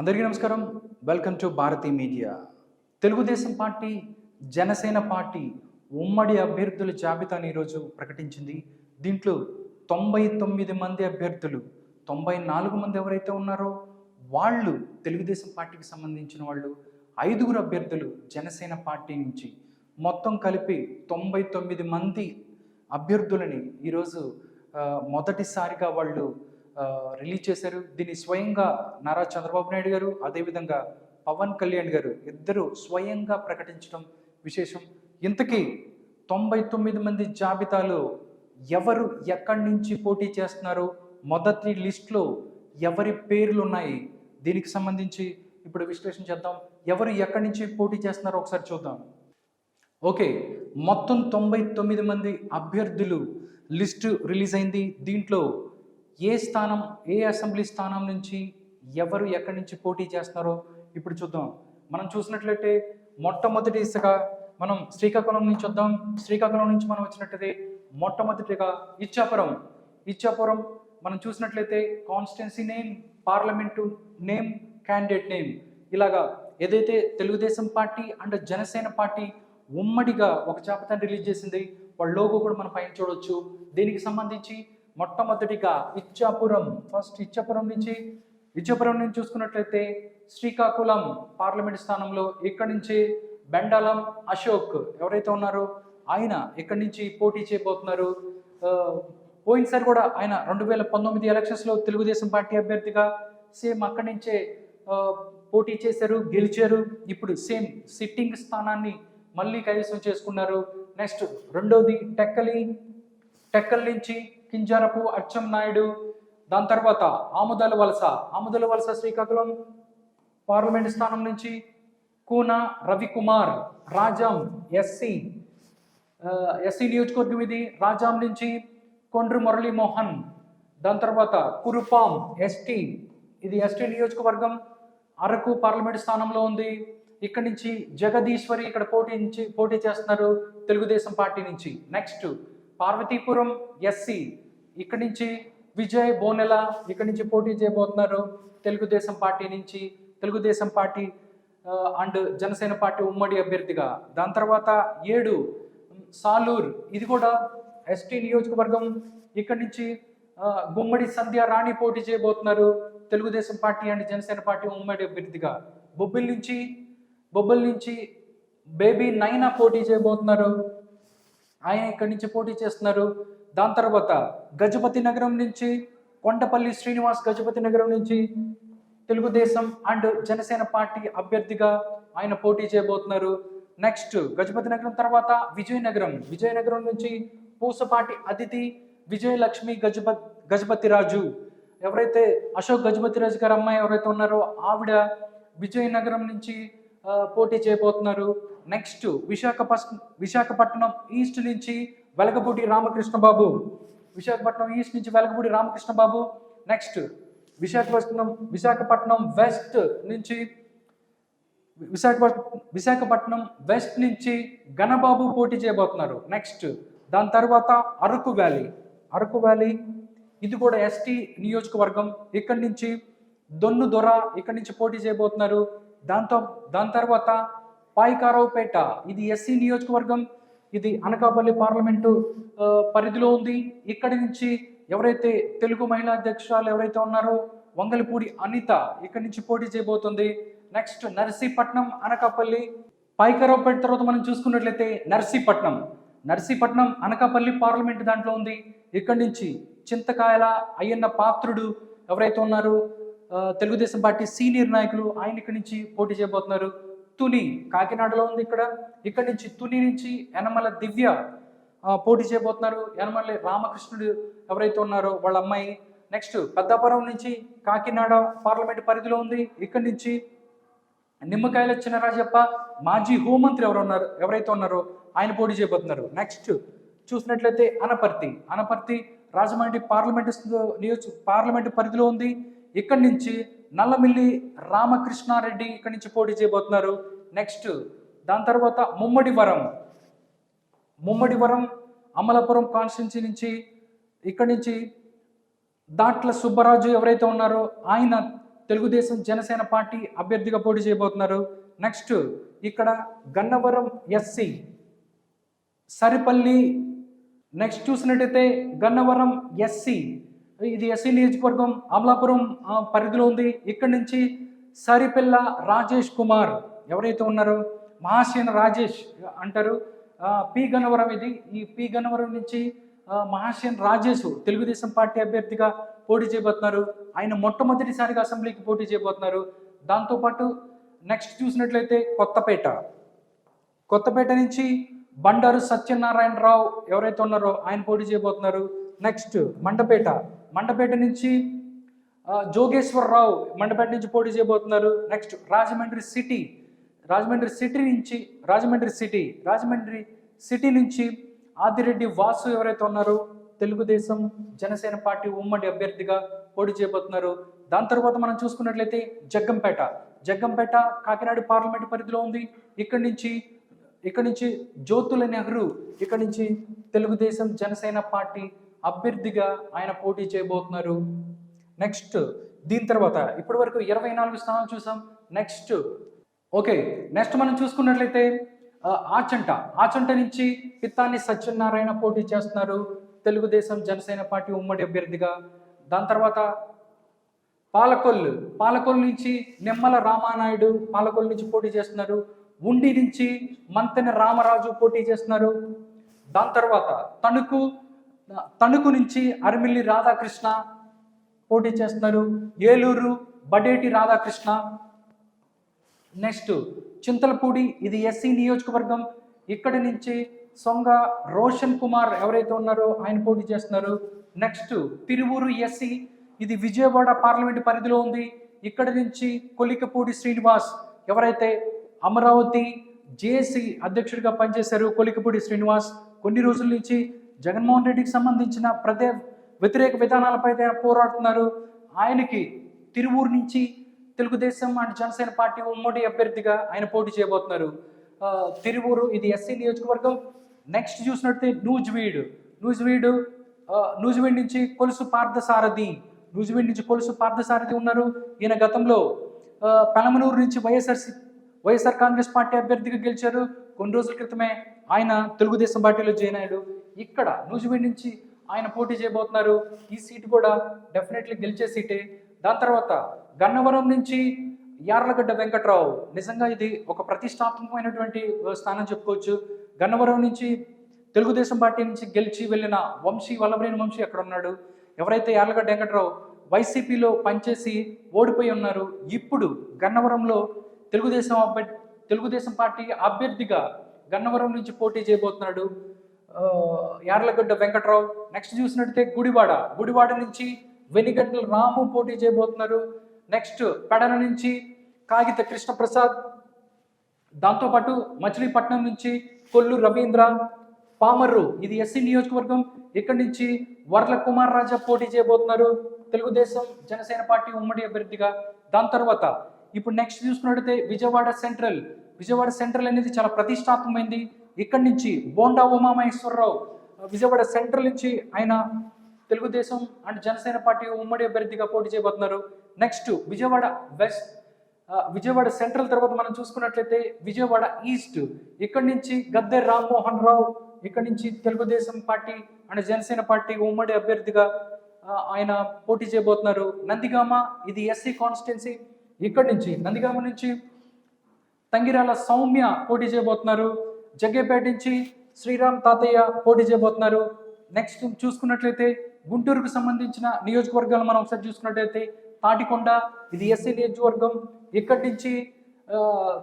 అందరికీ నమస్కారం. Welcome to Bharati media Telugu Desam party Janasena party ఉమ్మడి అభ్యర్థుల జాబితాను ఈరోజు ప్రకటించింది. దీంట్లో తొంభై తొమ్మిది మంది అభ్యర్థులు తొంభై నాలుగు మంది ఎవరైతే ఉన్నారో వాళ్ళు తెలుగుదేశం పార్టీకి సంబంధించిన వాళ్ళు ఐదుగురు అభ్యర్థులు జనసేన పార్టీ నుంచి. మొత్తం కలిపి తొంభై తొమ్మిది మంది అభ్యర్థులని ఈరోజు మొదటిసారిగా వాళ్ళు రిలీజ్ చేశారు. దీన్ని స్వయంగా నారా చంద్రబాబు నాయుడు గారు అదేవిధంగా పవన్ కళ్యాణ్ గారు ఇద్దరు స్వయంగా ప్రకటించడం విశేషం. ఇంతకీ తొంభై తొమ్మిది మంది జాబితాలో ఎవరు ఎక్కడి నుంచి పోటీ చేస్తున్నారు? మొదటి లిస్ట్లో ఎవరి పేర్లు ఉన్నాయి? దీనికి సంబంధించి ఇప్పుడు విశ్లేషణ చేద్దాం. ఎవరు ఎక్కడి నుంచి పోటీ చేస్తున్నారో ఒకసారి చూద్దాం. ఓకే మొత్తం తొంభై తొమ్మిది మంది అభ్యర్థులు లిస్టు రిలీజ్ అయింది. దీంట్లో ఏ స్థానం ఏ అసెంబ్లీ స్థానం నుంచి ఎవరు ఎక్కడి నుంచి పోటీ చేస్తున్నారో ఇప్పుడు చూద్దాం. మనం చూసినట్లయితే మొట్టమొదటి ఇసుక మనం శ్రీకాకుళం నుంచి వద్దాం. శ్రీకాకుళం నుంచి మనం వచ్చినట్టయితే మొట్టమొదటిగా ఇచ్చాపురం. ఇచ్చాపురం మనం చూసినట్లయితే constituency name parliament name candidate name. ఇలాగా ఏదైతే Telugu Desam party and Janasena party ఉమ్మడిగా ఒక జాబితాను రిలీజ్ చేసింది వాళ్ళ లోగో కూడా మనం పైన చూడవచ్చు దీనికి సంబంధించి మొట్టమొదటిగా ఇచ్చాపురం ఫస్ట్ ఇచ్చాపురం నుంచి ఇచ్చాపురం నుంచి చూసుకున్నట్లయితే శ్రీకాకుళం పార్లమెంట్ స్థానంలో ఇక్కడి నుంచి బెండాలం అశోక్ ఎవరైతే ఉన్నారో ఆయన ఇక్కడి నుంచి పోటీ చేయబోతున్నారు. పోయినసారి కూడా ఆయన రెండు వేల పంతొమ్మిది ఎలక్షన్స్లో తెలుగుదేశం పార్టీ అభ్యర్థిగా సేమ్ అక్కడి నుంచే పోటీ చేశారు గెలిచారు. ఇప్పుడు సేమ్ సిట్టింగ్ స్థానాన్ని మళ్ళీ కైవసం చేసుకున్నారు. నెక్స్ట్ రెండోది టెక్కలి. టెక్కల్ నుంచి పింజారపు అచ్చం నాయుడు. దాని తర్వాత ఆముదల వలస. ఆముదల వలస శ్రీకాకుళం పార్లమెంట్ స్థానం నుంచి కూన రవికుమార్ రాజాం ఎస్సీ ఎస్సీ నియోజకవర్గం ఇది. రాజాం నుంచి కొండ్రు మురళీమోహన్ దాని తర్వాత కురుపాం ఎస్టీ. ఇది ఎస్టీ నియోజకవర్గం. అరకు పార్లమెంట్ స్థానంలో ఉంది. ఇక్కడ నుంచి జగదీశ్వరి ఇక్కడ పోటీ నుంచి పోటీ చేస్తున్నారు తెలుగుదేశం పార్టీ నుంచి. Next Parvathipuram SC. ఇక్కడ నుంచి విజయ్ బోనెల ఇక్కడ నుంచి పోటీ చేయబోతున్నారు. తెలుగుదేశం పార్టీ నుంచి Telugu Desam party and Janasena party ఉమ్మడి అభ్యర్థిగా. దాని తర్వాత ఏడు సాలూర్ ఇది కూడా ఎస్టీ నియోజకవర్గం ఇక్కడి నుంచి గుమ్మడి సంధ్య రాణి పోటీ చేయబోతున్నారు. Telugu Desam party and Janasena party ఉమ్మడి అభ్యర్థిగా. బొబ్బిల్ నుంచి బొబ్బిల్ నుంచి బేబీ నైనా పోటీ చేయబోతున్నారు. ఆయన ఇక్కడి నుంచి పోటీ చేస్తున్నారు. దాని తర్వాత గజపతి నగరం నుంచి కొండపల్లి శ్రీనివాస్ గజపతి నగరం నుంచి తెలుగుదేశం అండ్ జనసేన పార్టీ అభ్యర్థిగా ఆయన పోటీ చేయబోతున్నారు. నెక్స్ట్ గజపతి నగరం తర్వాత విజయనగరం. విజయనగరం నుంచి పూసపాటి అతిథి విజయలక్ష్మి గజపత్ గజపతి రాజు. ఎవరైతే అశోక్ గజపతి రాజు గారి అమ్మాయి ఎవరైతే ఉన్నారో ఆవిడ విజయనగరం నుంచి పోటీ చేయబోతున్నారు. నెక్స్ట్ విశాఖపట్నం విశాఖపట్నం ఈస్ట్ నుంచి వెలగపూటి రామకృష్ణ బాబు విశాఖపట్నం ఈస్ట్ నుంచి వెలగపూడి రామకృష్ణ బాబు నెక్స్ట్ విశాఖపట్నం విశాఖపట్నం వెస్ట్ నుంచి విశాఖపట్నం విశాఖపట్నం వెస్ట్ నుంచి ఘనబాబు పోటీ చేయబోతున్నారు. నెక్స్ట్ దాని తర్వాత అరకు వ్యాలీ అరకు వ్యాలీ ఇది కూడా ఎస్టీ నియోజకవర్గం. ఇక్కడి నుంచి దొన్ను దొర ఇక్కడి నుంచి పోటీ చేయబోతున్నారు. దాంతో దాని తర్వాత పాయికారావుపేట ఇది ఎస్సీ నియోజకవర్గం. ఇది అనకాపల్లి పార్లమెంటు పరిధిలో ఉంది. ఇక్కడి నుంచి ఎవరైతే తెలుగు మహిళా అధ్యక్షురాలు ఎవరైతే ఉన్నారో వంగలపూడి అనిత ఇక్కడి నుంచి పోటీ చేయబోతుంది. నెక్స్ట్ నర్సీపట్నం అనకాపల్లి. పైకరావుపేట తర్వాత మనం చూసుకున్నట్లయితే నర్సీపట్నం. నర్సీపట్నం అనకాపల్లి పార్లమెంట్ దాంట్లో ఉంది. ఇక్కడి నుంచి చింతకాయల అయ్యన్న పాత్రుడు ఎవరైతే ఉన్నారో తెలుగుదేశం పార్టీ సీనియర్ నాయకులు ఆయన ఇక్కడి నుంచి పోటీ చేయబోతున్నారు. తుని కాకినాడలో ఉంది ఇక్కడ. ఇక్కడి నుంచి తుని నుంచి యనమల దివ్య పోటీ చేయబోతున్నారు. యనమల రామకృష్ణుడు ఎవరైతే ఉన్నారో వాళ్ళ అమ్మాయి. నెక్స్ట్ పెద్దాపురం నుంచి కాకినాడ పార్లమెంట్ పరిధిలో ఉంది. ఇక్కడి నుంచి నిమ్మకాయల చిన్నరాజప్ప మాజీ హోంమంత్రి ఎవరు ఉన్నారు ఎవరైతే ఉన్నారో ఆయన పోటీ చేయబోతున్నారు. నెక్స్ట్ చూసినట్లయితే అనపర్తి. అనపర్తి రాజమండ్రి పార్లమెంటు నియోజక పార్లమెంట్ పరిధిలో ఉంది. ఇక్కడి నుంచి నల్లమిల్లి రామకృష్ణారెడ్డి ఇక్కడి నుంచి పోటీ చేయబోతున్నారు. నెక్స్ట్ దాని తర్వాత ముమ్మడివరం. ముమ్మడివరం అమలాపురం కాన్స్టిట్యున్సీ నుంచి ఇక్కడి నుంచి ఇక్కడి నుంచి దాట్ల సుబ్బరాజు ఎవరైతే ఉన్నారో ఆయన తెలుగుదేశం జనసేన పార్టీ అభ్యర్థిగా పోటీ చేయబోతున్నారు. నెక్స్ట్ ఇక్కడ గన్నవరం ఎస్సీ సరిపల్లి. నెక్స్ట్ చూసినట్టయితే గన్నవరం ఎస్సీ. ఇది ఎస్సీ నియోజకవర్గం అమలాపురం పరిధిలో ఉంది. ఇక్కడి నుంచి సరిపిల్ల రాజేష్ కుమార్ ఎవరైతే ఉన్నారో మహాసేన రాజేష్ అంటారు. పి. గన్నవరం ఇది. ఈ పి. గన్నవరం నుంచి ఆ, మహాసేన్ రాజేష్ తెలుగుదేశం పార్టీ అభ్యర్థిగా పోటీ చేయబోతున్నారు. ఆయన మొట్టమొదటిసారిగా అసెంబ్లీకి పోటీ చేయబోతున్నారు. దాంతోపాటు నెక్స్ట్ చూసినట్లయితే కొత్తపేట. కొత్తపేట నుంచి బండారు సత్యనారాయణరావు ఎవరైతే ఉన్నారో ఆయన పోటీ చేయబోతున్నారు. నెక్స్ట్ మండపేట. మండపేట నుంచి జోగేశ్వరరావు మండపేట నుంచి పోటీ చేయబోతున్నారు. Next Rajahmundry city Rajahmundry city నుంచి రాజమండ్రి సిటీ రాజమండ్రి సిటీ నుంచి ఆదిరెడ్డి వాసు ఎవరైతే ఉన్నారో తెలుగుదేశం జనసేన పార్టీ ఉమ్మడి అభ్యర్థిగా పోటీ చేయబోతున్నారు. దాని తర్వాత మనం చూసుకున్నట్లయితే జగ్గంపేట జగ్గంపేట కాకినాడ పార్లమెంట్ పరిధిలో ఉంది. ఇక్కడి నుంచి ఇక్కడి నుంచి జ్యోతుల నెహ్రూ ఇక్కడి నుంచి తెలుగుదేశం జనసేన పార్టీ అభ్యర్థిగా ఆయన పోటీ చేయబోతున్నారు. నెక్స్ట్ దీని తర్వాత ఇప్పటి వరకు ఇరవై నాలుగు స్థానాలు చూసాం. నెక్స్ట్ ఓకే నెక్స్ట్ మనం చూసుకున్నట్లయితే ఆచంట. ఆచంట నుంచి పిత్తాని సత్యనారాయణ పోటీ చేస్తున్నారు. తెలుగుదేశం జనసేన పార్టీ ఉమ్మడి అభ్యర్థిగా. దాని తర్వాత పాలకొల్లు పాలకొల్లు నుంచి నిమ్మల రామానాయుడు పాలకొల్లు నుంచి పోటీ చేస్తున్నారు. ఉండి నుంచి మంతెన రామరాజు పోటీ చేస్తున్నారు. దాని తర్వాత తణుకు తణుకు నుంచి అరిమిల్లి రాధాకృష్ణ పోటీ చేస్తున్నారు ఏలూరు బడేటి రాధాకృష్ణ. నెక్స్ట్ చింతలపూడి ఇది ఎస్సీ నియోజకవర్గం. ఇక్కడి నుంచి సొంగ రోషన్ కుమార్ ఎవరైతే ఉన్నారో ఆయన పోటీ చేస్తున్నారు. నెక్స్ట్ తిరువూరు ఎస్సీ ఇది విజయవాడ పార్లమెంట్ పరిధిలో ఉంది. ఇక్కడి నుంచి కొలికపూడి శ్రీనివాస్ ఎవరైతే అమరావతి జేఏసీ అధ్యక్షుడిగా పనిచేశారు కొలికపూడి శ్రీనివాస్ కొన్ని రోజుల నుంచి జగన్మోహన్ రెడ్డికి సంబంధించిన ప్రదే వ్యతిరేక విధానాలపై పోరాడుతున్నారు. ఆయనకి తిరువూరు నుంచి తెలుగుదేశం అండ్ జనసేన పార్టీ ఉమ్మడి అభ్యర్థిగా ఆయన పోటీ చేయబోతున్నారు. తిరువూరు ఇది ఎస్సీ నియోజకవర్గం. నెక్స్ట్ చూసినట్టు నూజివీడు. నూజివీడు నూజివీడ్ నుంచి కొలుసు పార్థసారథి. నూజివీడ్ నుంచి కొలుసు పార్థసారథి ఉన్నారు. ఈయన గతంలో ఆ, నుంచి వైఎస్ఆర్సి వైఎస్ఆర్ కాంగ్రెస్ పార్టీ అభ్యర్థిగా గెలిచారు. కొన్ని రోజుల క్రితమే ఆయన తెలుగుదేశం పార్టీలో జాయిన్ అయ్యాడు. ఇక్కడ నూజివీడు నుంచి ఆయన పోటీ చేయబోతున్నారు. ఈ సీటు కూడా డెఫినెట్లీ గెలిచే సీటే. దాని తర్వాత గన్నవరం నుంచి యార్లగడ్డ వెంకట్రావు. నిజంగా ఇది ఒక ప్రతిష్టాత్మకమైనటువంటి స్థానం చెప్పుకోవచ్చు. గన్నవరం నుంచి తెలుగుదేశం పార్టీ నుంచి గెలిచి వెళ్ళిన వంశీ వల్లభనేని వంశీ అక్కడ ఉన్నాడు. ఎవరైతే యార్లగడ్డ వెంకట్రావు వైసీపీలో పనిచేసి ఓడిపోయి ఉన్నారు ఇప్పుడు గన్నవరంలో తెలుగుదేశం అభ్యర్థి తెలుగుదేశం పార్టీ అభ్యర్థిగా గన్నవరం నుంచి పోటీ చేయబోతున్నాడు. యార్లగడ్డ వెంకట్రావు నెక్స్ట్ చూసినట్టయితే గుడివాడ. గుడివాడ నుంచి వెనిగంటల రాము పోటీ చేయబోతున్నారు. నెక్స్ట్ పెడన నుంచి కాగిత కృష్ణప్రసాద్ దాంతోపాటు మచిలీపట్నం నుంచి కొల్లు రవీంద్ర పామర్రు ఇది ఎస్సీ నియోజకవర్గం. ఇక్కడి నుంచి వర్ల కుమార్ రాజా పోటీ చేయబోతున్నారు. తెలుగుదేశం జనసేన పార్టీ ఉమ్మడి అభ్యర్థిగా. దాని తర్వాత ఇప్పుడు నెక్స్ట్ చూసుకున్నట్టయితే విజయవాడ సెంట్రల్. విజయవాడ సెంట్రల్ అనేది చాలా ప్రతిష్టాత్మకమైంది. ఇక్కడి నుంచి బోండా ఉమామహేశ్వరరావు విజయవాడ సెంట్రల్ నుంచి ఆయన తెలుగుదేశం అండ్ జనసేన పార్టీ ఉమ్మడి అభ్యర్థిగా పోటీ చేయబోతున్నారు. Next Vijayawada west Vijayawada central తర్వాత మనం చూసుకున్నట్లయితే విజయవాడ ఈస్ట్ ఇక్కడి నుంచి గద్దె రామ్మోహన్ రావు ఇక్కడి నుంచి Telugu Desam party and Janasena party ఉమ్మడి అభ్యర్థిగా ఆయన పోటీ చేయబోతున్నారు. నందిగామ ఇది ఎస్సీ కాన్స్టిట్యున్సీ ఇక్కడి నుంచి నందిగామ నుంచి తంగిరాల సౌమ్య పోటీ చేయబోతున్నారు. జగ్గేపేట నుంచి శ్రీరామ్ తాతయ్య పోటీ చేయబోతున్నారు. నెక్స్ట్ చూసుకున్నట్లయితే గుంటూరుకు సంబంధించిన నియోజకవర్గాలు మనం ఒకసారి చూసుకున్నట్లయితే తాటికొండ ఇది ఎస్సీ నియోజకవర్గం. ఇక్కడి నుంచి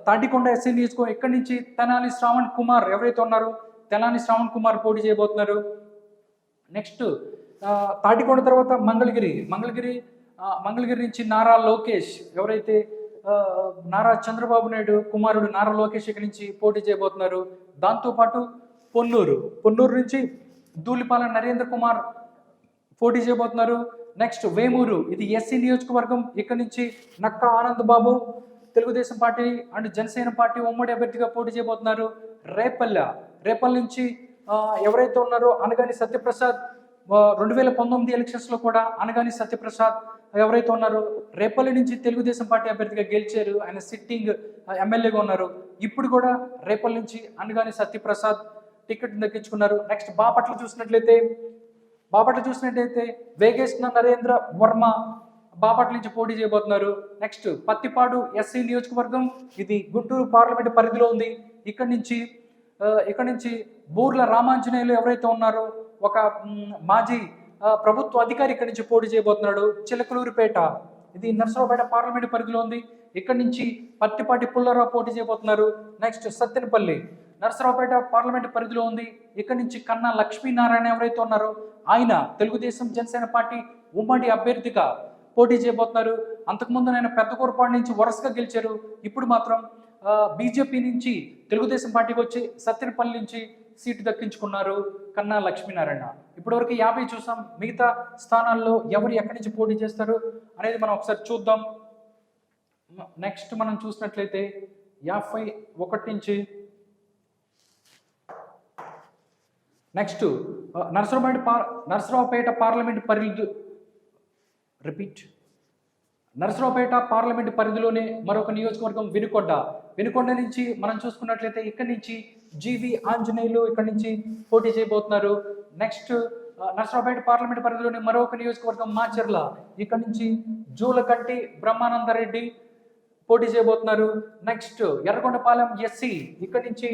తాటికొండ ఎస్సీ నియోజకవర్గం ఇక్కడి నుంచి తెనాలి శ్రావణ్ కుమార్ ఎవరైతే ఉన్నారో తెనాలి శ్రావణ్ కుమార్ పోటీ చేయబోతున్నారు. నెక్స్ట్ తాటికొండ తర్వాత మంగళగిరి. మంగళగిరి మంగళగిరి నుంచి నారా లోకేష్ ఎవరైతే నారా చంద్రబాబు నాయుడు కుమారుడు నారా లోకేష్ ఇక్కడి నుంచి పోటీ చేయబోతున్నారు. దాంతోపాటు పొన్నూరు పొన్నూరు నుంచి దూలిపాల నరేంద్ర కుమార్ పోటీ చేయబోతున్నారు. నెక్స్ట్ వేమూరు ఇది ఎస్సీ నియోజకవర్గం ఇక్కడ నుంచి Nakka Anand Babu Telugu Desam party and Janasena party ఉమ్మడి అభ్యర్థిగా పోటీ చేయబోతున్నారు. రేపల్లె రేపల్లె నుంచి ఎవరైతే ఉన్నారో అనగాని సత్యప్రసాద్ రెండు వేల పంతొమ్మిది ఎలక్షన్స్లో కూడా అనగాని సత్యప్రసాద్ ఎవరైతే ఉన్నారో రేపల్లి నుంచి తెలుగుదేశం పార్టీ అభ్యర్థిగా గెలిచారు ఆయన సిట్టింగ్ ఎమ్మెల్యేగా ఉన్నారు. ఇప్పుడు కూడా రేపల్లి నుంచి అనగాని సత్యప్రసాద్ టికెట్ దక్కించుకున్నారు. నెక్స్ట్ బాపట్ల చూసినట్లయితే బాపట్ల చూసినట్లయితే వేగేశ్న నరేంద్ర వర్మ బాపట్ల నుంచి పోటీ చేయబోతున్నారు. నెక్స్ట్ పత్తిపాడు ఎస్సీ నియోజకవర్గం ఇది గుంటూరు పార్లమెంట్ పరిధిలో ఉంది. ఇక్కడి నుంచి ఇక్కడి నుంచి బూర్ల రామాంజనేయులు ఎవరైతే ఉన్నారో ఒక మాజీ ప్రభుత్వ అధికారి ఇక్కడి నుంచి పోటీ చేయబోతున్నాడు. చిలకలూరిపేట. ఇది నర్సరావుపేట పార్లమెంట్ పరిధిలో ఉంది. ఇక్కడి నుంచి పత్తిపాటి పుల్లారావు పోటీ చేయబోతున్నారు. నెక్స్ట్ సత్తెనపల్లి. నర్సరావుపేట పార్లమెంట్ పరిధిలో ఉంది. ఇక్కడి నుంచి కన్నా లక్ష్మీనారాయణ ఎవరైతే ఉన్నారో ఆయన తెలుగుదేశం జనసేన పార్టీ ఉమ్మడి అభ్యర్థిగా పోటీ చేయబోతున్నారు. అంతకుముందు నేను పెద్దకూరపాడు నుంచి వరుసగా గెలిచారు. ఇప్పుడు మాత్రం బీజేపీ నుంచి తెలుగుదేశం పార్టీకి వచ్చి సత్తెనపల్లి నుంచి సీటు దక్కించుకున్నారు కన్నా లక్ష్మీనారాయణ. ఇప్పటివరకు యాభై చూసాం. మిగతా స్థానాల్లో ఎవరు ఎక్కడి నుంచి పోటీ చేస్తారు అనేది మనం ఒకసారి చూద్దాం. నెక్స్ట్ మనం చూసినట్లయితే యాభై ఒకటి నుంచి నెక్స్ట్ నరసరావుపేట పార్ నరసరావుపేట పార్లమెంట్ పరిధి రిపీట్. నరసరావుపేట పార్లమెంట్ పరిధిలోనే మరొక నియోజకవర్గం వినుకొండ. వినుకొండ నుంచి మనం చూసుకున్నట్లయితే ఇక్కడి నుంచి జీవి ఆంజనేయులు ఇక్కడి నుంచి పోటీ చేయబోతున్నారు. నెక్స్ట్ uh, నరసరావుపేట పార్లమెంట్ పరిధిలోని మరొక నియోజకవర్గం మాచర్ల. ఇక్కడి నుంచి జూలకంటి బ్రహ్మానందరెడ్డి పోటీ చేయబోతున్నారు. Next Yerragondapalem SC. ఇక్కడి నుంచి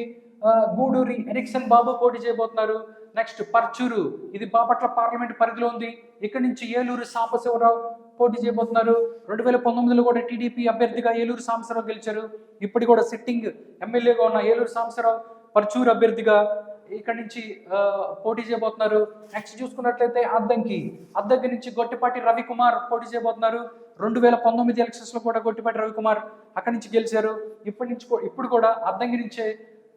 గూడూరి ఎరిక్సన్ బాబు పోటీ చేయబోతున్నారు. నెక్స్ట్ పర్చూరు. ఇది బాపట్ల పార్లమెంట్ పరిధిలో ఉంది. ఇక్కడ నుంచి ఏలూరు సాంబశివరావు పోటీ చేయబోతున్నారు. రెండు వేల పంతొమ్మిదిలో కూడా టీడీపీ అభ్యర్థిగా ఏలూరు సాంబశివరావు గెలిచారు. ఇప్పుడు కూడా సిట్టింగ్ ఎమ్మెల్యేగా ఉన్న ఏలూరు సాంబశివరావు పర్చూరు అభ్యర్థిగా ఇక్కడ నుంచి పోటీ చేయబోతున్నారు. నెక్స్ట్ చూసుకున్నట్లయితే అద్దంకి. అద్దంకి నుంచి గొట్టిపాటి రవికుమార్ పోటీ చేయబోతున్నారు. రెండు వేల పంతొమ్మిది ఎలక్షన్స్లో కూడా గొట్టిపాటి రవికుమార్ అక్కడి నుంచి గెలిచారు. ఇప్పటి నుంచి ఇప్పుడు కూడా అద్దంకి నుంచే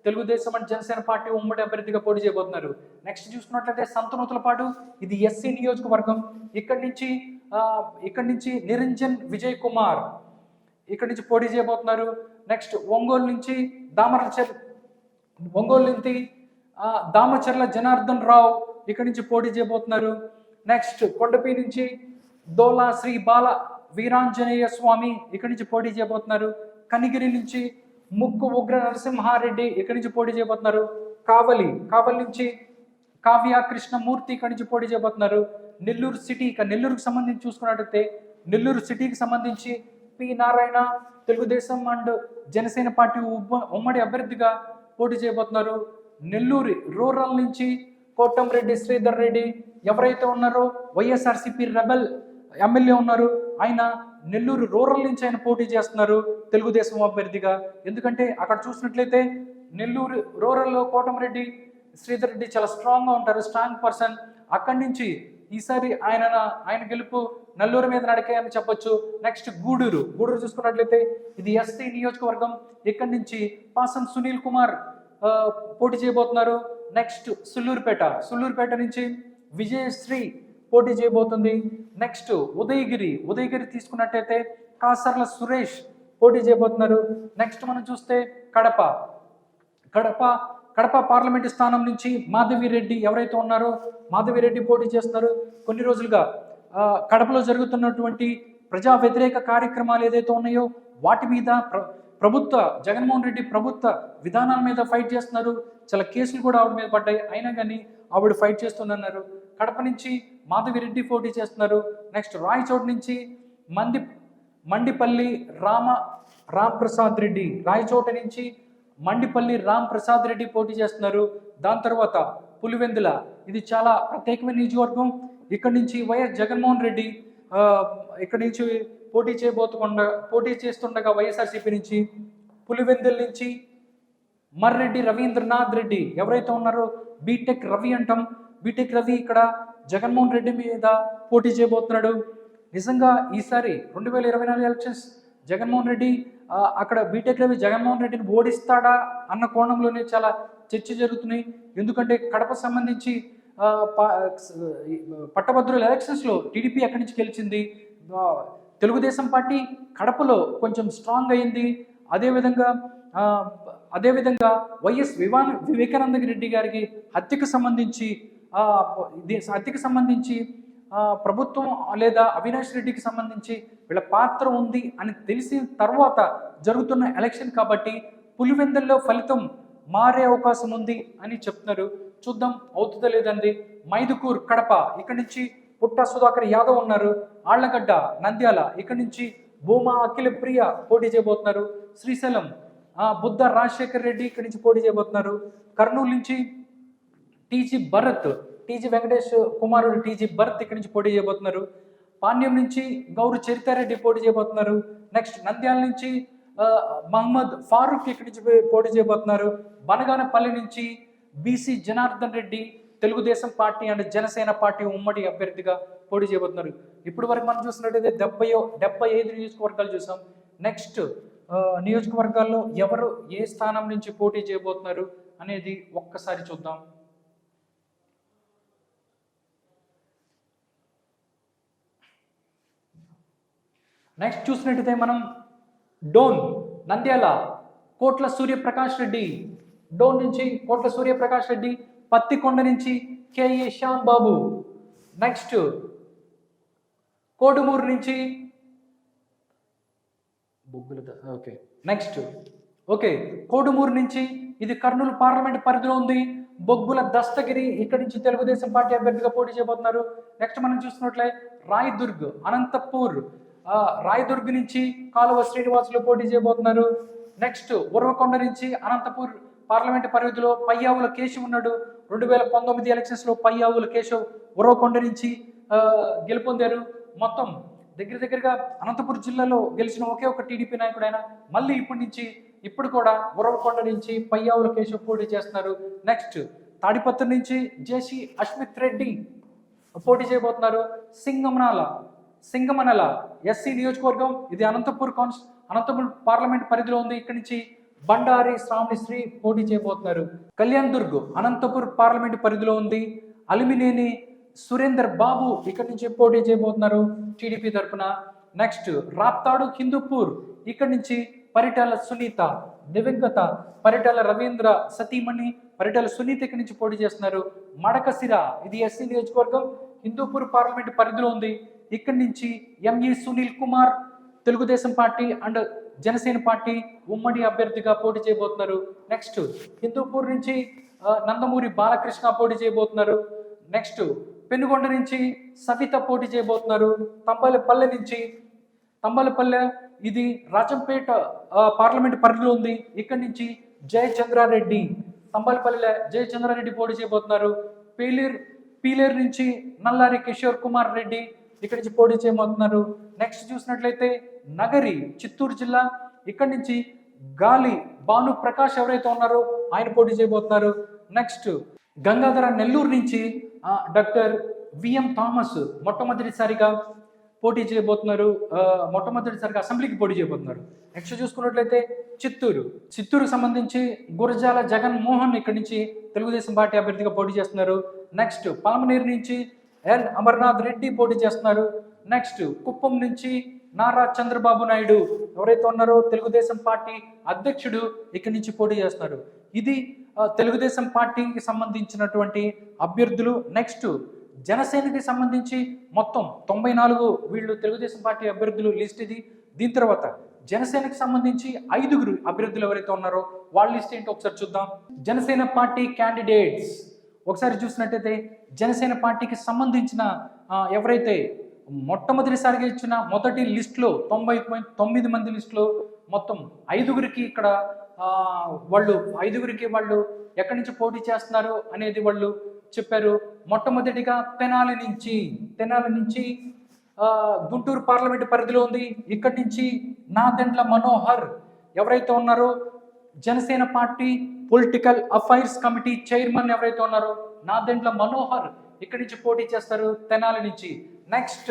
తెలుగుదేశం అండ్ జనసేన పార్టీ ఉమ్మడి అభ్యర్థిగా పోటీ చేయబోతున్నారు. నెక్స్ట్ చూసుకున్నట్లయితే సంతనూతలపాటు ఇది ఎస్సీ నియోజకవర్గం. ఇక్కడి నుంచి ఇక్కడి నుంచి నిరంజన్ విజయ్ కుమార్ ఇక్కడి నుంచి పోటీ చేయబోతున్నారు. నెక్స్ట్ ఒంగోలు నుంచి దామరచర్ ఒంగోలు నుంచి దామచర్ల జనార్దన్ రావు ఇక్కడి నుంచి పోటీ చేయబోతున్నారు. నెక్స్ట్ కొండపి నుంచి దోలా శ్రీ బాల వీరాంజనేయ స్వామి ఇక్కడి నుంచి పోటీ చేయబోతున్నారు. కనిగిరి నుంచి ముక్కు ఉగ్ర నరసింహారెడ్డి ఇక్కడి నుంచి పోటీ చేయబోతున్నారు? కావలి. కావలి నుంచి కావ్య కృష్ణమూర్తి ఇక్కడి నుంచి పోటీ చేయబోతున్నారు. నెల్లూరు సిటీ. ఇక నెల్లూరుకు సంబంధించి చూసుకున్నట్టయితే నెల్లూరు సిటీకి సంబంధించి P. Narayana Telugu Desam and Janasena party ఉమ్మ- ఉమ్మడి అభ్యర్థిగా పోటీ చేయబోతున్నారు. నెల్లూరు రూరల్ నుంచి కోటంరెడ్డి శ్రీధర్ రెడ్డి ఎవరైతే ఉన్నారో వైఎస్ఆర్సిపి రెబల్ ఎమ్మెల్యే ఉన్నారు. ఆయన నెల్లూరు రూరల్ నుంచి ఆయన పోటీ చేస్తున్నారు తెలుగుదేశం అభ్యర్థిగా. ఎందుకంటే అక్కడ చూసినట్లయితే నెల్లూరు రూరల్లో కోటమిరెడ్డి శ్రీధర్ రెడ్డి చాలా స్ట్రాంగ్గా ఉంటారు స్ట్రాంగ్ పర్సన్ అక్కడి నుంచి ఈసారి ఆయన ఆయన గెలుపు నల్లూరు మీద నడికే అని చెప్పొచ్చు. నెక్స్ట్ గూడూరు. గూడూరు చూసుకున్నట్లయితే ఇది ఎస్టీ నియోజకవర్గం. ఇక్కడి నుంచి పాసం సునీల్ కుమార్ పోటీ చేయబోతున్నారు. నెక్స్ట్ సుల్లూరుపేట. సుల్లూరుపేట నుంచి విజయశ్రీ పోటీ చేయబోతుంది. నెక్స్ట్ ఉదయగిరి. ఉదయగిరి తీసుకున్నట్టయితే కాసర్ల సురేష్ పోటీ చేయబోతున్నారు. నెక్స్ట్ మనం చూస్తే కడప. కడప కడప పార్లమెంటు స్థానం నుంచి మాధవిరెడ్డి ఎవరైతే ఉన్నారో మాధవిరెడ్డి పోటీ చేస్తున్నారు. కొన్ని రోజులుగా కడపలో జరుగుతున్నటువంటి ప్రజా వ్యతిరేక కార్యక్రమాలు ఏదైతే ఉన్నాయో వాటి మీద ప్ర ప్రభుత్వ జగన్మోహన్ రెడ్డి ప్రభుత్వ విధానాల మీద ఫైట్ చేస్తున్నారు. చాలా కేసులు కూడా ఆవిడ మీద పడ్డాయి. అయినా కానీ ఆవిడ ఫైట్ చేస్తున్నారు కడప నుంచి మాధవిరెడ్డి పోటీ చేస్తున్నారు. నెక్స్ట్ రాయచోటి నుంచి మంది మండిపల్లి రామ రామ్ ప్రసాద్ రెడ్డి. రాయచోట నుంచి మండిపల్లి రామ్ ప్రసాద్ రెడ్డి పోటీ చేస్తున్నారు. దాని తర్వాత పులివెందుల. ఇది చాలా ప్రత్యేకమైన నియోజకవర్గం. ఇక్కడి నుంచి వైఎస్ జగన్మోహన్ రెడ్డి ఇక్కడ ఇక్కడి నుంచి పోటీ చేయబోతుండగా పోటీ చేస్తుండగా వైఎస్ఆర్సీపీ నుంచి పులివెందుల నుంచి మర్రెడ్డి రవీంద్రనాథ్ రెడ్డి. ఎవరైతే ఉన్నారో బీటెక్ రవి అంటాం. బీటెక్ రవి ఇక్కడ జగన్మోహన్ రెడ్డి మీద పోటీ చేయబోతున్నాడు. నిజంగా ఈసారి రెండు వేల ఇరవై నాలుగు ఎలక్షన్స్ జగన్మోహన్ రెడ్డి అక్కడ బీటెక్ రవి జగన్మోహన్ రెడ్డిని ఓడిస్తాడా అన్న కోణంలోనే చాలా చర్చ జరుగుతున్నాయి. ఎందుకంటే కడప సంబంధించి పట్టభద్రుల ఎలక్షన్స్లో టీడీపీ అక్కడి నుంచి గెలిచింది? తెలుగుదేశం పార్టీ కడపలో కొంచెం స్ట్రాంగ్ అయింది. అదేవిధంగా అదేవిధంగా వైఎస్ వివాన్ వివేకానంద రెడ్డి గారికి హత్యకు సంబంధించి హత్యకు సంబంధించి ప్రభుత్వం లేదా అవినాష్ రెడ్డికి సంబంధించి వీళ్ళ పాత్ర ఉంది అని తెలిసిన తర్వాత జరుగుతున్న ఎలక్షన్ కాబట్టి పులివెందుల్లో ఫలితం మారే అవకాశం ఉంది అని చెప్తున్నారు. చూద్దాం అవుతుందా లేదండి మైదుకూర్ కడప ఇక్కడి నుంచి పుట్ట సుధాకర్ యాదవ్ ఉన్నారు. ఆళ్ళగడ్డ నంద్యాల ఇక్కడి నుంచి భూమా అఖిల ప్రియ పోటీ చేయబోతున్నారు. శ్రీశైలం బుద్ధ రాజశేఖర్ రెడ్డి ఇక్కడి నుంచి పోటీ చేయబోతున్నారు. కర్నూలు నుంచి టీజీ భరత్ టీజీ వెంకటేష్ కుమారుడు టీజీ భరత్ ఇక్కడి నుంచి పోటీ చేయబోతున్నారు. పాండ్యం నుంచి గౌరు చరితారెడ్డి పోటీ చేయబోతున్నారు. నెక్స్ట్ నంద్యాల నుంచి మహమ్మద్ ఫారూక్ ఇక్కడి నుంచి పోటీ చేయబోతున్నారు. బనగానపల్లి నుంచి BC Janardhan Reddy Telugu Desam party and Janasena party ఉమ్మడి అభ్యర్థిగా పోటీ చేయబోతున్నారు. ఇప్పుడు వరకు మనం చూసినట్టయితే డెబ్బై డెబ్బై ఐదు నియోజకవర్గాలు చూసాం. నెక్స్ట్ నియోజకవర్గాల్లో ఎవరు ఏ స్థానం నుంచి పోటీ చేయబోతున్నారు అనేది ఒక్కసారి చూద్దాం. నెక్స్ట్ చూసినట్టయితే మనం డోన్ నంద్యాల కోట్ల సూర్యప్రకాష్ రెడ్డి. డోన్ నుంచి కోట్ల సూర్యప్రకాష్ రెడ్డి పత్తికొండ నుంచి కేఏ శ్యామ్ బాబు. నెక్స్ట్ కోడుమూరు నుంచి Boggula okay. Next okay. Kodumur నుంచి ఇది కర్నూలు పార్లమెంట్ పరిధిలో ఉంది. బొగ్గుల దస్తగిరి ఇక్కడి నుంచి తెలుగుదేశం పార్టీ అభ్యర్థిగా పోటీ చేయబోతున్నారు. నెక్స్ట్ మనం చూసినట్లే రాయదుర్గ్ అనంతపూర్ రాయదుర్గ్ నుంచి కాలువ శ్రీనివాసులు పోటీ చేయబోతున్నారు. నెక్స్ట్ ఉరవకొండ నుంచి అనంతపూర్ పార్లమెంట్ పరిధిలో పయ్యావుల కేశవ్ ఉన్నాడు. రెండు వేల పంతొమ్మిది ఎలక్షన్స్లో పయ్యావుల కేశవ్ ఉర్వకొండ నుంచి గెలుపొందారు. మొత్తం దగ్గర దగ్గరగా అనంతపురం జిల్లాలో గెలిచిన ఒకే ఒక టీడీపీ నాయకుడు ఆయన. మళ్ళీ ఇప్పటి నుంచి ఇప్పుడు కూడా ఉరవకొండ నుంచి పయ్యావుల కేశవ్ పోటీ చేస్తున్నారు. నెక్స్ట్ తాడిపత్రి నుంచి జేసీ అశ్మిత్ రెడ్డి పోటీ చేయబోతున్నారు. సింగమనాల సింగమనల ఎస్సీ నియోజకవర్గం ఇది అనంతపూర్ కాన్స్ అనంతపూర్ పార్లమెంట్ పరిధిలో ఉంది. ఇక్కడి నుంచి బండారి శ్రావణి శ్రీ పోటీ చేయబోతున్నారు. కళ్యాణ్ దుర్గ్ అనంతపూర్ పార్లమెంట్ పరిధిలో ఉంది. అలిమినేని సురేందర్ బాబు ఇక్కడి నుంచి పోటీ చేయబోతున్నారు టీడీపీ తరఫున నెక్స్ట్ రాప్తాడు హిందూపూర్ ఇక్కడి నుంచి పరిటాల సునీత దివంగత పరిటాల రవీంద్ర సతీమణి పరిటాల సునీత ఇక్కడి నుంచి పోటీ చేస్తున్నారు. మడకసిర ఇది ఎస్సీ నియోజకవర్గం హిందూపూర్ పార్లమెంట్ పరిధిలో ఉంది. ఇక్కడి నుంచి ME Sunil Kumar Telugu Desam party and Janasena party ఉమ్మడి అభ్యర్థిగా పోటీ చేయబోతున్నారు. నెక్స్ట్ హిందూపూర్ నుంచి నందమూరి బాలకృష్ణ పోటీ చేయబోతున్నారు. నెక్స్ట్ పెనుగొండ నుంచి సవిత పోటీ చేయబోతున్నారు. తంబాలపల్లె నుంచి తంబాలపల్లె ఇది రాజంపేట పార్లమెంట్ పరిధిలో ఉంది. ఇక్కడి నుంచి జయచంద్రారెడ్డి తంబాలపల్లె జయచంద్రారెడ్డి పోటీ చేయబోతున్నారు. పేలేరు పీలేరు నుంచి నల్లారి కిషోర్ కుమార్ రెడ్డి ఇక్కడి నుంచి పోటీ చేయబోతున్నారు. నెక్స్ట్ చూసినట్లయితే నగరి చిత్తూరు జిల్లా. ఇక్కడ నుంచి గాలి భాను ప్రకాష్ ఎవరైతే ఉన్నారో ఆయన పోటీ చేయబోతున్నారు. నెక్స్ట్ గంగాధర నెల్లూరు నుంచి డాక్టర్ విఎం థామస్ మొట్టమొదటిసారిగా పోటీ చేయబోతున్నారు. మొట్టమొదటిసారిగా అసెంబ్లీకి పోటీ చేయబోతున్నారు. నెక్స్ట్ చూసుకున్నట్లయితే చిత్తూరు. చిత్తూరు సంబంధించి గురజాల జగన్ మోహన్ ఇక్కడి నుంచి తెలుగుదేశం పార్టీ అభ్యర్థిగా పోటీ చేస్తున్నారు. నెక్స్ట్ పలమనేరు నుంచి ఎల్ అమర్నాథ్ రెడ్డి పోటీ చేస్తున్నారు. నెక్స్ట్ కుప్పం నుంచి నారా చంద్రబాబు నాయుడు ఎవరైతే ఉన్నారో తెలుగుదేశం పార్టీ అధ్యక్షుడు ఇక్కడి నుంచి పోటీ చేస్తున్నారు. ఇది తెలుగుదేశం పార్టీకి సంబంధించినటువంటి అభ్యర్థులు. నెక్స్ట్ జనసేనకి సంబంధించి మొత్తం తొంభై నాలుగు వీళ్ళు తెలుగుదేశం పార్టీ అభ్యర్థులు లిస్ట్ ఇది. దీని తర్వాత జనసేనకి సంబంధించి ఐదుగురు అభ్యర్థులు ఎవరైతే ఉన్నారో వాళ్ళ లిస్ట్ ఏంటో ఒకసారి చూద్దాం. జనసేన పార్టీ క్యాండిడేట్స్ ఒకసారి చూసినట్టయితే జనసేన పార్టీకి సంబంధించిన ఎవరైతే మొట్టమొదటిసారిగా ఇచ్చిన మొదటి లిస్టులో తొంభై పాయింట్ తొమ్మిది మంది లిస్టులో మొత్తం ఐదుగురికి ఇక్కడ వాళ్ళు ఐదుగురికి వాళ్ళు ఎక్కడి నుంచి పోటీ చేస్తున్నారు అనేది వాళ్ళు చెప్పారు. మొట్టమొదటిగా తెనాలి నుంచి తెనాలి నుంచి గుంటూరు పార్లమెంట్ పరిధిలో ఉంది. ఇక్కడి నుంచి నాదెండ్ల మనోహర్ ఎవరైతే ఉన్నారో Janasena party political affairs committee chairman ఎవరైతే ఉన్నారో నాదెండ్ల మనోహర్ ఇక్కడి నుంచి పోటీ చేస్తారు తెనాలి నుంచి. నెక్స్ట్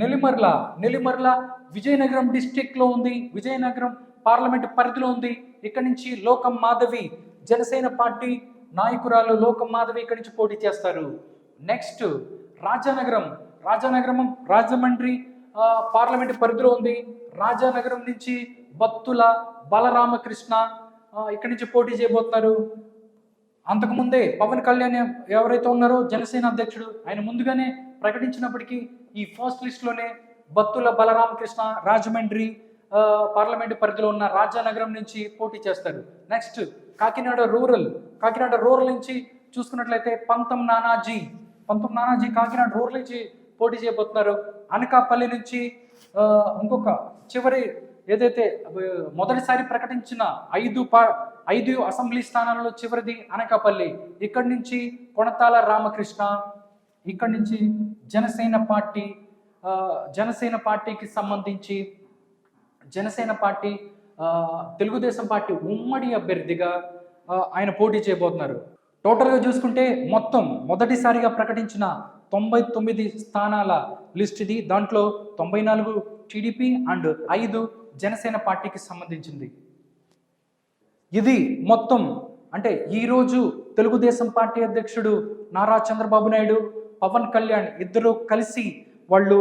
నెల్లిమర్ల నెల్లిమర్ల విజయనగరం డిస్టిక్లో ఉంది. విజయనగరం పార్లమెంట్ పరిధిలో ఉంది. ఇక్కడి నుంచి లోకం మాధవి జనసేన పార్టీ నాయకురాలు లోకం మాధవి ఇక్కడి నుంచి పోటీ చేస్తారు. నెక్స్ట్ రాజానగరం. రాజానగరం రాజమండ్రి పార్లమెంట్ పరిధిలో ఉంది. రాజానగరం నుంచి బత్తుల బలరామకృష్ణ ఇక్కడి నుంచి పోటీ చేయబోతున్నారు? అంతకుముందే పవన్ కళ్యాణ్ ఎవరైతే ఉన్నారో జనసేన అధ్యక్షుడు ఆయన ముందుగానే ప్రకటించినప్పటికీ ఈ ఫస్ట్ లిస్ట్లోనే బత్తుల బలరామకృష్ణ రాజమండ్రి పార్లమెంటు పరిధిలో ఉన్న రాజానగరం నుంచి పోటీ చేస్తారు. Next Kakinada rural. Kakinada rural నుంచి చూసుకున్నట్లయితే పంతం నానాజీ. పంతం నానాజీ కాకినాడ రూరల్ నుంచి పోటీ చేయబోతున్నారు. అనకాపల్లి నుంచి ఇంకొక చివరి ఏదైతే మొదటిసారి ప్రకటించిన ఐదు పా ఐదు అసెంబ్లీ స్థానాలలో చివరిది అనకాపల్లి. ఇక్కడి నుంచి కొణతాల రామకృష్ణ ఇక్కడి నుంచి జనసేన పార్టీ జనసేన పార్టీకి సంబంధించి జనసేన పార్టీ తెలుగుదేశం పార్టీ ఉమ్మడి అభ్యర్థిగా ఆయన పోటీ చేయబోతున్నారు. టోటల్గా చూసుకుంటే మొత్తం మొదటిసారిగా ప్రకటించిన తొంభై తొమ్మిది స్థానాల లిస్ట్ ఇది దాంట్లో తొంభై నాలుగు టీడీపీ అండ్ ఐదు జనసేన పార్టీకి సంబంధించింది. ఇది మొత్తం అంటే ఈరోజు తెలుగుదేశం పార్టీ అధ్యక్షుడు నారా చంద్రబాబు నాయుడు పవన్ కళ్యాణ్ ఇద్దరు కలిసి వాళ్ళు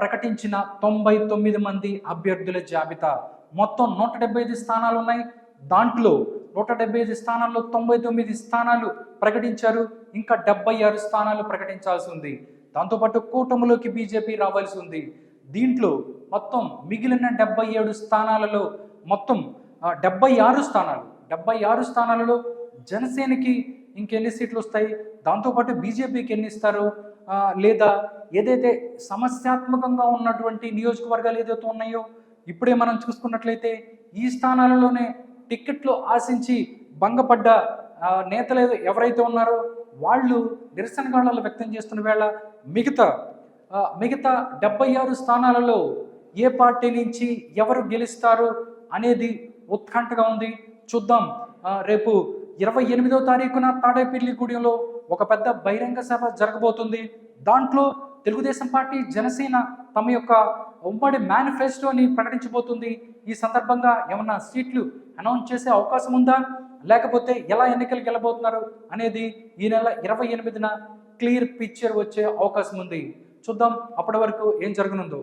ప్రకటించిన తొంభై తొమ్మిది మంది అభ్యర్థుల జాబితా. మొత్తం నూట డెబ్బై ఐదు స్థానాలు ఉన్నాయి. దాంట్లో నూట డెబ్బై ఐదు స్థానాల్లో తొంభై తొమ్మిది స్థానాలు ప్రకటించారు. ఇంకా డెబ్బై ఆరు స్థానాలు ప్రకటించాల్సి ఉంది. దాంతోపాటు కూటమిలోకి బీజేపీ రావాల్సి ఉంది. దీంట్లో మొత్తం మిగిలిన డెబ్బై ఏడు స్థానాలలో మొత్తం డెబ్బై ఆరు స్థానాలు డెబ్బై ఆరు స్థానాలలో జనసేనకి ఇంకెన్ని సీట్లు వస్తాయి? దాంతోపాటు బీజేపీకి ఎన్ని ఇస్తారు? లేదా ఏదైతే సమస్యాత్మకంగా ఉన్నటువంటి నియోజకవర్గాలు ఏదైతే ఉన్నాయో ఇప్పుడే మనం చూసుకున్నట్లయితే ఈ స్థానాలలోనే టిక్కెట్లు ఆశించి భంగపడ్డ నేతలు ఏదో- ఎవరైతే ఉన్నారో వాళ్ళు నిరసనగాళ్ళు వ్యక్తం చేస్తున్న వేళ మిగతా మిగతా డెబ్బై ఆరు స్థానాలలో ఏ పార్టీ నుంచి ఎవరు గెలుస్తారు అనేది ఉత్కంఠగా ఉంది. చూద్దాం. రేపు ఇరవై ఎనిమిదో తారీఖున తాడేపల్లిగూడెంలో ఒక పెద్ద బహిరంగ సభ జరగబోతుంది. దాంట్లో తెలుగుదేశం పార్టీ జనసేన తమ యొక్క ఉమ్మడి మేనిఫెస్టోని ప్రకటించబోతుంది. ఈ సందర్భంగా ఏమన్నా సీట్లు అనౌన్స్ చేసే అవకాశం ఉందా? లేకపోతే ఎలా ఎన్నికలకు వెళ్ళబోతున్నారు అనేది ఈ నెల ఇరవై ఎనిమిదిన క్లియర్ పిక్చర్ వచ్చే అవకాశం ఉంది. చూద్దాం. అప్పటి వరకు ఏం జరగనుందో.